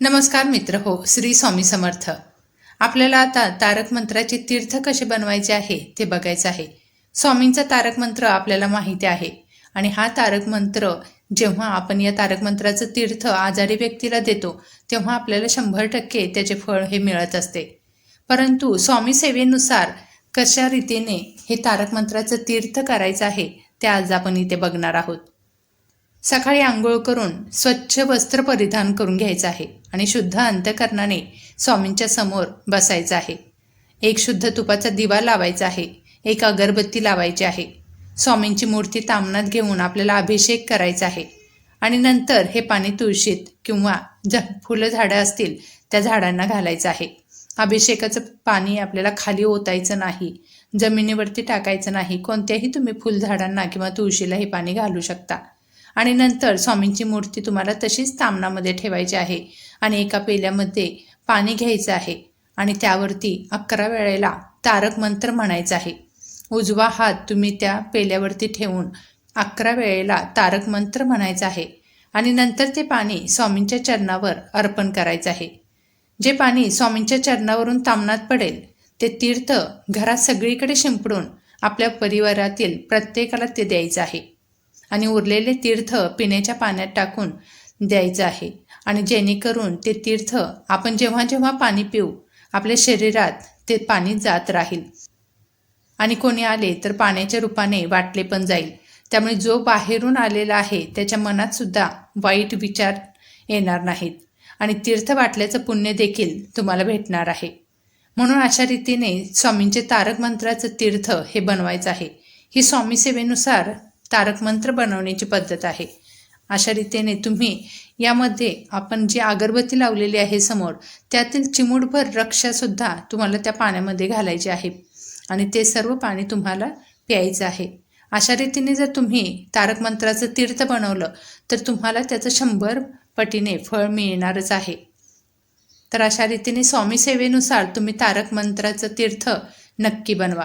नमस्कार मित्र हो श्री स्वामी समर्थ. आपल्याला आता तारक मंत्राचे तीर्थ कसे बनवायचे आहे ते बघायचं आहे. स्वामींचा तारक मंत्र आपल्याला माहिती आहे आणि हा तारक मंत्र जेव्हा आपण या तारक मंत्राचं तीर्थ आजारी व्यक्तीला देतो तेव्हा आपल्याला शंभर टक्के त्याचे फळ हे मिळत असते. परंतु स्वामी सेवेनुसार कशा रीतीने हे तारक मंत्राचं तीर्थ करायचं आहे ते आज आपण इथे बघणार आहोत. सकाळी आंघोळ करून स्वच्छ वस्त्र परिधान करून घ्यायचं आहे आणि शुद्ध अंतकरणाने स्वामींच्या समोर बसायचं आहे. एक शुद्ध तुपाचा दिवा लावायचा आहे एक अगरबत्ती लावायची आहे. स्वामींची मूर्ती तामनात घेऊन आपल्याला अभिषेक करायचा आहे. आणि नंतर हे पाणी तुळशीत किंवा ज फुलं झाडं असतील त्या झाडांना घालायचं आहे. अभिषेकाचं पाणी आपल्याला खाली ओतायचं नाही जमिनीवरती टाकायचं नाही. कोणत्याही तुम्ही फुलझाडांना किंवा तुळशीला हे पाणी घालू शकता. आणि नंतर स्वामींची मूर्ती तुम्हाला तशीच तामणामध्ये ठेवायची आहे. आणि एका पेल्यामध्ये पाणी घ्यायचं आहे. आणि त्यावरती अकरा वेळेला तारक मंत्र म्हणायचा आहे. उजवा हात तुम्ही त्या पेल्यावरती ठेवून अकरा वेळेला तारक मंत्र म्हणायचं आहे. आणि नंतर ते पाणी स्वामींच्या चरणावर अर्पण करायचं आहे. जे पाणी स्वामींच्या चरणावरून तामणात पडेल ते तीर्थ घरात सगळीकडे शिंपडून आपल्या परिवारातील प्रत्येकाला ते द्यायचं आहे. आणि उरलेले तीर्थ पिण्याच्या पाण्यात टाकून द्यायचं आहे. आणि जेणेकरून ते तीर्थ आपण जेव्हा जेव्हा पाणी पिऊ आपल्या शरीरात ते पाणी जात राहील. आणि कोणी आले तर पाण्याच्या रूपाने वाटले पण जाईल. त्यामुळे जो बाहेरून आलेला आहे त्याच्या मनात सुद्धा वाईट विचार येणार नाहीत. आणि तीर्थ वाटल्याचं पुण्य देखील तुम्हाला भेटणार आहे. म्हणून अशा रीतीने स्वामींचे तारक मंत्राचं तीर्थ हे बनवायचं आहे. ही स्वामी सेवेनुसार तारक मंत्र बनवण्याची पद्धत आहे. अशा रीतीने तुम्ही यामध्ये आपण जी अगरबत्ती लावलेली आहे समोर त्यातील चिमूटभर रक्षासुद्धा तुम्हाला त्या पाण्यामध्ये घालायचे आहे आणि ते सर्व पाणी तुम्हाला प्यायचं आहे. अशा रीतीने जर तुम्ही तारक मंत्राचं तीर्थ बनवलं तर तुम्हाला त्याचं शंभर पटीने फळ मिळणारच आहे. तर अशा रीतीने स्वामी सेवेनुसार तुम्ही तारक मंत्राचं तीर्थ नक्की बनवा.